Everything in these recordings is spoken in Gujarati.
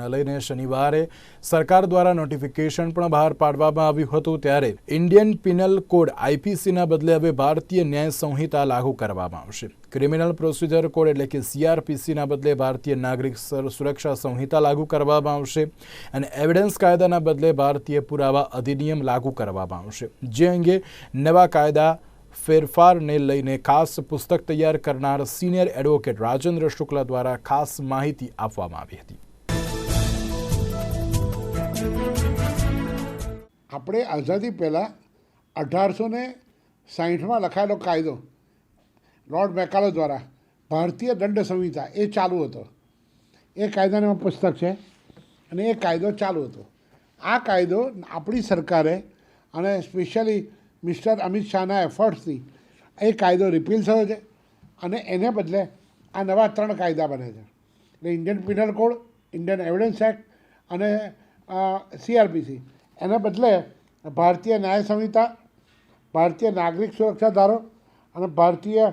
લઈને શનિવારે સરકાર દ્વારા નોટિફિકેશન પણ બહાર પાડવામાં આવ્યું હતું ત્યારે ઇન્ડિયન પિનલ કોડ આઈપીસીના બદલે હવે ભારતીય ન્યાય સંહિતા લાગુ કરવામાં આવશે. ક્રિમિનલ પ્રોસિજર કોડ એટલે કે સીઆરપીસીના બદલે ભારતીય નાગરિક સર- સુરક્ષા સંહિતા લાગુ કરવામાં આવશે અને એવિડન્સ કાયદાના બદલે ભારતીય પુરાવા અધિનિયમ લાગુ કરવામાં આવશે. જે અંગે નવા કાયદા ફેરફારને લઈને ખાસ પુસ્તક તૈયાર કરનાર સિનિયર એડવોકેટ રાજેન્દ્ર શુક્લા દ્વારા ખાસ માહિતી આપવામાં આવી હતી. આપણે આઝાદી પહેલાં અઢારસો ને સાહીઠમાં લખાયેલો કાયદો, લોર્ડ મેકાલો દ્વારા ભારતીય દંડ સંહિતા, એ ચાલુ હતો. એ કાયદાનું પુસ્તક છે અને એ કાયદો ચાલુ હતો. આ કાયદો આપણી સરકારે અને સ્પેશિયલી મિસ્ટર અમિત શાહના એફર્ટ્સથી એ કાયદો રિપીલ થયો છે અને એને બદલે આ નવા ત્રણ કાયદા બને છે. એટલે Indian penal code Indian evidence act અને સીઆરપીસી એને બદલે ભારતીય ન્યાય સંહિતા, ભારતીય નાગરિક સુરક્ષા ધારો અને ભારતીય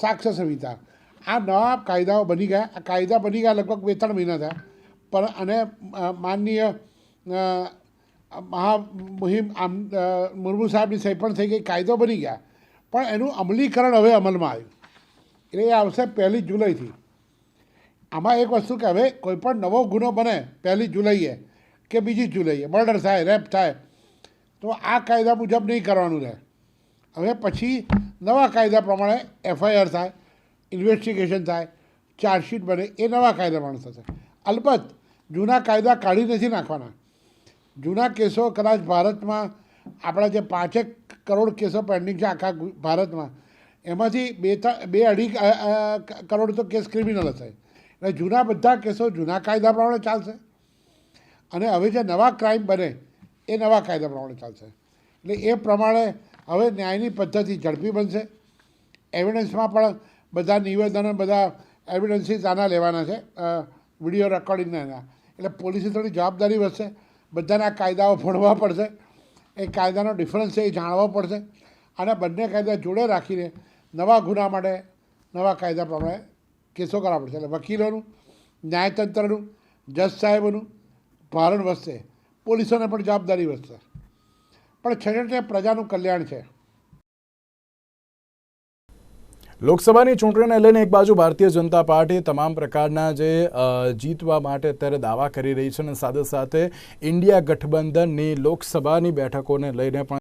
સાક્ષ્ય સંહિતા. આ નવા કાયદાઓ બની ગયા. આ કાયદા બની ગયા લગભગ બે ત્રણ મહિના થયા. પણ અને માનનીય મહા મુહિમ આમ મુર્મુ સાહેબની સહી પણ થઈ ગઈ. કાયદો બની ગયા. પણ એનું અમલીકરણ હવે અમલમાં આવ્યું. એટલે એ આવશે પહેલી જુલાઈથી. આમાં એક વસ્તુ કે હવે કોઈ પણ નવો ગુનો બને પહેલી જુલાઈએ કે બીજી જુલાઈએ મર્ડર થાય રેપ થાય. તો આ કાયદા મુજબ નહીં કરવાનું રહે. હવે પછી નવા કાયદા પ્રમાણે એફઆઈઆર થાય ઇન્વેસ્ટિગેશન થાય ચાર્જશીટ બને, એ નવા કાયદા પ્રમાણે થશે. અલબત્ત, જૂના કાયદા કાઢી નથી નાખવાના. જૂના કેસો કદાચ ભારતમાં, આપણા જે પાંચેક કરોડ કેસો પેન્ડિંગ છે આખા ભારતમાં, એમાંથી બે બે અઢી કરોડ તો કેસ ક્રિમિનલ હશે એટલે જૂના બધા કેસો જૂના કાયદા પ્રમાણે ચાલશે. અને હવે જે નવા ક્રાઇમ બને, એ નવા કાયદા પ્રમાણે ચાલશે. એટલે એ પ્રમાણે હવે ન્યાયની પદ્ધતિ ઝડપી બનશે. એવિડન્સમાં પણ બધા નિવેદનો બધા એવિડન્સીસ આના લેવાના છે. વીડિયો રેકોર્ડિંગના એના. એટલે પોલીસે થોડી જવાબદારી વધશે. બધાના કાયદાઓ ભણવા પડશે. એ કાયદાનો ડિફરન્સ છે એ જાણવો પડશે. અને બંને કાયદા જોડે રાખીને નવા ગુના માટે નવા કાયદા પ્રમાણે કેસો કરવા પડશે. એટલે વકીલોનું, ન્યાયતંત્રનું, જજ સાહેબોનું ભારણ વધશે, પોલીસોને પણ જવાબદારી વધશે. પણ છેવટે પ્રજાનું કલ્યાણ છે. લોકસભાની ચૂંટણીને લઈને એક બાજુ ભારતીય જનતા પાર્ટી તમામ પ્રકારના જે જીતવા માટે અત્યારે દાવા કરી રહી છે અને સાથે સાથે ઇન્ડિયા ગઠબંધનની લોકસભાની બેઠકોને લઈને પણ